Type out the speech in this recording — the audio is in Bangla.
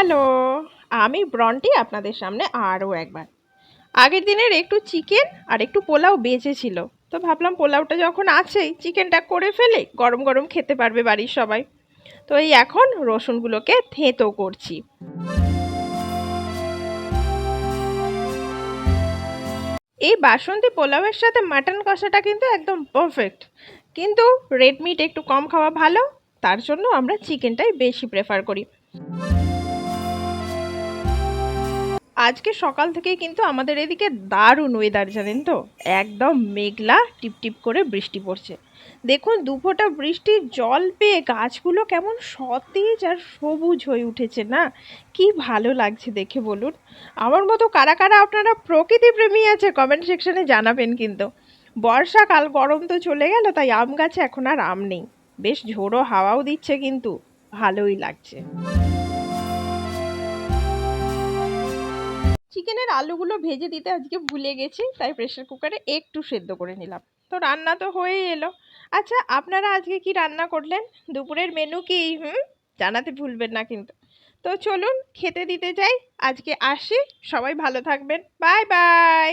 হ্যালো আমি ব্রন্টি আপনাদের সামনে আরও একবার। আগের দিনের একটু চিকেন আর একটু পোলাও বেঁচেছিল। তো ভাবলাম পোলাওটা যখন আছেই চিকেনটা করে ফেলে গরম গরম খেতে পারবে বাড়ির সবাই। তো এই এখন রসুনগুলোকে থেঁতো করছি। এই বাসন্তী পোলাওয়ের সাথে মাটন কষাটা কিন্তু একদম পারফেক্ট কিন্তু রেড মিট একটু কম খাওয়া ভালো, তার জন্য আমরা চিকেনটাই বেশি প্রেফার করি। আজকে সকাল থেকেই কিন্তু আমাদের এদিকে দারুণ ওয়েদার জানেন তো? একদম মেঘলা, টিপটিপ করে বৃষ্টি পড়ছে। দেখুন, দুফোঁটা বৃষ্টির জল পেয়ে গাছগুলো কেমন সতেজ আর সবুজ হয়ে উঠেছে না? কি ভালো লাগছে দেখে বলুন। আমার মতো কারা কারা আপনারা প্রকৃতি প্রেমী আছে কমেন্ট সেকশনে জানাবেন কিন্তু। বর্ষাকাল, গরম তো চলে গেল, তাই আম গাছে এখন আর আম নেই। বেশ ঝোড়ো হাওয়াও দিচ্ছে কিন্তু, ভালোই লাগছে। চিকেনের আলুগুলো ভেজে দিতে আজকে ভুলে গেছি, তাই প্রেশার কুকারে একটু সেদ্ধ করে নিলাম। তো রান্না তো হয়েই এলো। আচ্ছা আপনারা আজকে কি রান্না করলেন? দুপুরের মেনু কি? হুম? জানাতে ভুলবেন না কিন্তু। তো চলুন, খেতে দিতে যাই। আজকে আসি। সবাই ভালো থাকবেন। Bye bye